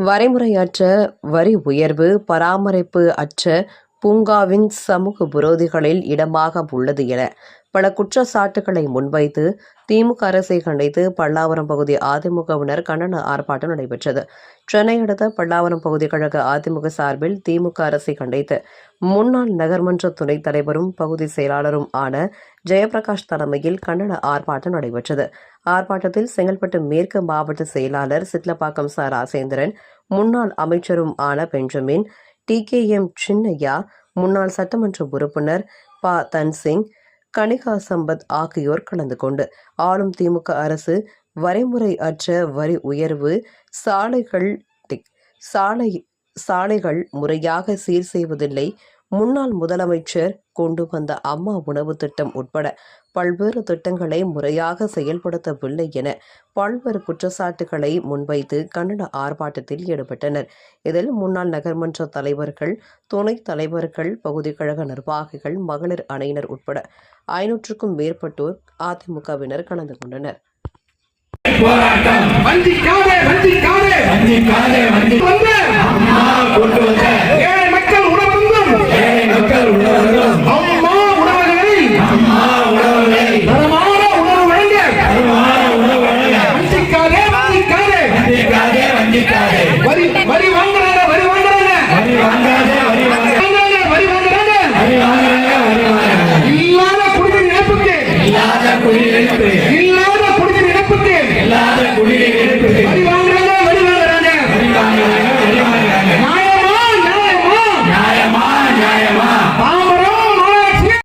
வரைமுறையற்ற வரி உயர்வு பராமரிப்பு அற்ற பூங்காவின் சமூக விரோதிகளில் இடமாக உள்ளது என பல குற்றச்சாட்டுகளை முன்வைத்து திமுக அரசை கண்டித்து பல்லாவரம் பகுதி அதிமுகவினர் கண்டன ஆர்ப்பாட்டம் நடைபெற்றது. சென்னை அடுத்த பல்லாவரம் பகுதி கழக அதிமுக சார்பில் திமுக அரசை கண்டித்து முன்னாள் நகர்மன்ற துணைத் தலைவரும் பகுதி செயலாளரும் ஆன ஜெயபிரகாஷ் தலைமையில் கண்டன ஆர்ப்பாட்டம் நடைபெற்றது. ஆர்ப்பாட்டத்தில் செங்கல்பட்டு மேற்கு மாவட்ட செயலாளர் சிட்லப்பாக்கம் ச. ராசேந்திரன் முன்னாள் அமைச்சரும் ஆன Benjamin T K M Chinnaiah முன்னாள் சட்டமன்ற உறுப்பினர் ப. தன்சிங் கனிகா சம்பத் ஆகியோர் கலந்து கொண்டு ஆளும் திமுக அரசு வரைமுறை அற்ற வரி உயர்வு சாலைகள் டிக்- சாலை சாலைகள் முறையாக சீர் செய்வதில்லை. முன்னாள் முதலமைச்சர் கொண்டு வந்த அம்மா உணவு திட்டம் உட்பட பல்வேறு திட்டங்களை முறையாக செயல்படுத்தவில்லை என பல்வேறு குற்றச்சாட்டுகளை முன்வைத்து கண்டன ஆர்ப்பாட்டத்தில் ஈடுபட்டனர். இதில் முன்னாள் நகர்மன்ற தலைவர்கள் துணைத் தலைவர்கள் பகுதி கழக நிர்வாகிகள் மகளிர் அணியினர் உட்பட ஐநூற்றுக்கும் மேற்பட்டோர் அதிமுகவினர் கலந்து கொண்டனர்.